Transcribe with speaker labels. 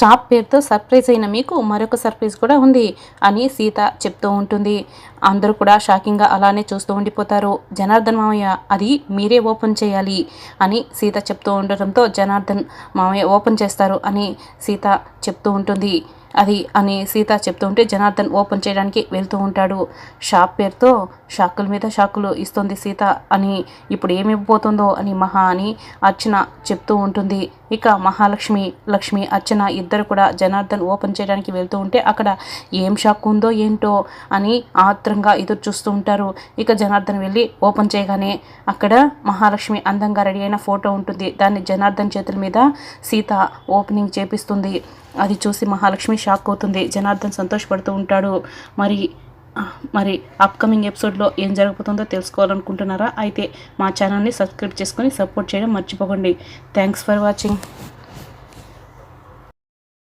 Speaker 1: Shop పేరుతో surprise అయిన మీకు మరొక సర్ప్రైజ్ కూడా ఉంది అని సీత చెప్తూ ఉంటుంది. అందరూ కూడా షాకింగ్గా అలానే చూస్తూ ఉండిపోతారు. జనార్దన్ మామయ్య అది మీరే ఓపెన్ చేయాలి అని సీత చెప్తూ ఉండటంతో జనార్దన్ మామయ్య ఓపెన్ చేస్తారు అని సీత చెప్తూ ఉంటుంది. అది అని సీత చెప్తూ ఉంటే జనార్దన్ ఓపెన్ చేయడానికి వెళ్తూ ఉంటాడు. షాప్ పేరుతో షాకుల మీద షాకులు ఇస్తుంది సీత అని ఇప్పుడు ఏమి ఇవ్వబోతుందో అని మహా అని అర్చన చెప్తూ ఉంటుంది. ఇక మహాలక్ష్మి లక్ష్మి అర్చన ఇద్దరు కూడా జనార్దన్ ఓపెన్ చేయడానికి వెళ్తూ ఉంటే అక్కడ ఏం షాక్ ఉందో ఏంటో అని ఆత్రంగా ఎదురు చూస్తూ ఉంటారు. ఇక జనార్దన్ వెళ్ళి ఓపెన్ చేయగానే అక్కడ మహాలక్ష్మి అందంగా రెడీ అయిన ఫోటో ఉంటుంది. దాన్ని జనార్దన్ చేతుల మీద సీత ఓపెనింగ్ చేపిస్తుంది. అది చూసి మహాలక్ష్మి షాక్ అవుతుంది. జనార్దన్ సంతోషపడుతూ ఉంటాడు. మరి మరి అప్కమింగ్ ఎపిసోడ్లో ఏం జరుగుతుందో తెలుసుకోవాలనుకుంటున్నారా? అయితే మా ఛానల్ని సబ్స్క్రైబ్ చేసుకొని సపోర్ట్ చేయడం మర్చిపోకండి. Thanks for watching